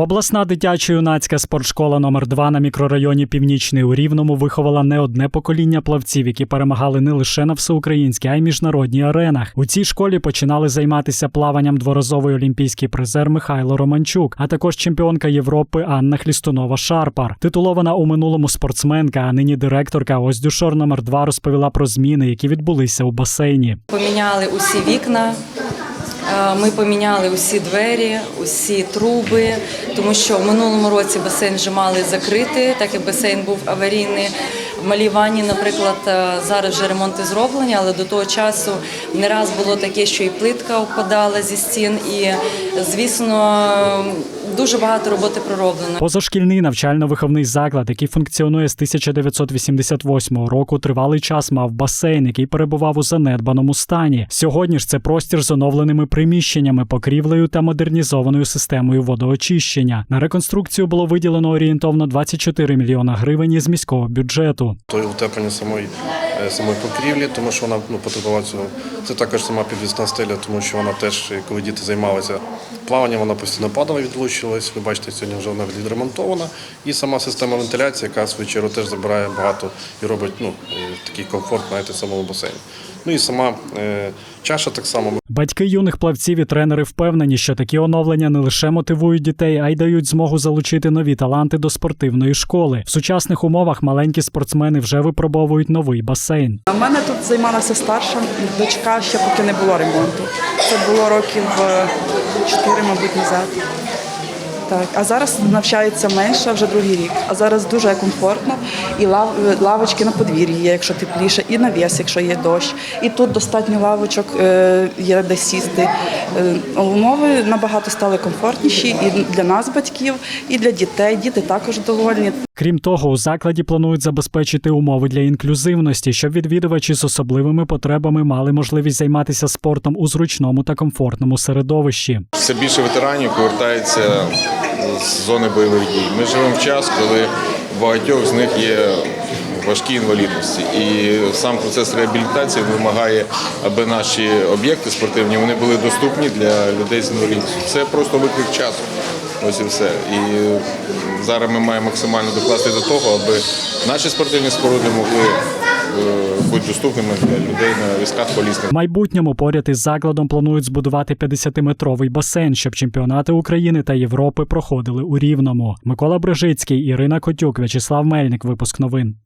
Обласна дитячо-юнацька спортшкола номер 2 на мікрорайоні Північний у Рівному виховала не одне покоління плавців, які перемагали не лише на всеукраїнській, а й міжнародній аренах. У цій школі починали займатися плаванням дворазовий олімпійський призер Михайло Романчук, а також чемпіонка Європи Анна Хлістунова Шарпар. Титулована у минулому спортсменка, а нині директорка Оздюшор номер 2 розповіла про зміни, які відбулися у басейні. Поміняли усі вікна. Е, Ми поміняли усі двері, усі труби, тому що в минулому році басейн вже мали закрити, так як басейн був аварійний. В ванні, наприклад, е, зараз вже ремонти зроблені, але до того часу не раз було таке, що і плитка впадала зі стін, і звісно дуже багато роботи пророблено. Позашкільний навчально-виховний заклад, який функціонує з 1998 року, тривалий час мав басейн, який перебував у занедбаному стані. Сьогодні ж це простір з оновленими приміщеннями, покрівлею та модернізованою системою водоочищення. На реконструкцію було виділено орієнтовно 24 мільйона гривень із міського бюджету. То й утеплення самої, е, самої покрівлі, тому що вона ну, потребувала цього. Це також сама підвісна стеля, тому що вона теж, е, коли діти займалися плаванням, вона постійно падала, відлучувалась. Ви бачите, сьогодні вже вона відремонтована. І сама система вентиляції, яка свою чергу теж забирає багато і робить ну, е, такий комфорт знаєте, самому басейні. Ну і сама чаша так само. Батьки юних плавців і тренери впевнені, що такі оновлення не лише мотивують дітей, а й дають змогу залучити нові таланти до спортивної школи. В сучасних умовах маленькі спортсмени вже випробовують новий басейн. У мене тут займалася старша дочка, ще поки не було ремонту. Це було років чотири, 4, мабуть, назад. Так, а зараз навчається менше, вже другий рік. А зараз дуже комфортно. І лав, лавочки на подвір'ї є, якщо тепліше, і навіс, якщо є дощ. І тут достатньо лавочок е, є де сісти. Е, умови набагато стали комфортніші і для нас, батьків, і для дітей. Діти також довольні. Крім того, у закладі планують забезпечити умови для інклюзивності, щоб відвідувачі з особливими потребами мали можливість займатися спортом у зручному та комфортному середовищі. Все більше ветеранів повертається з зони бойових дій. Ми живемо в час, коли багатьох з них є важкі інвалідності. І сам процес реабілітації вимагає, аби наші об'єкти спортивні вони були доступні для людей з інвалідністю. Це просто виклик часу. Ось і все. І зараз ми маємо максимально докласти до того, аби наші спортивні споруди могли е, бути доступними для людей на візках В майбутньому поряд із закладом планують збудувати 50-метровий басейн, щоб чемпіонати України та Європи проходили у Рівному. Микола Брижицький, Ірина Котюк, В'ячеслав Мельник. Випуск новин.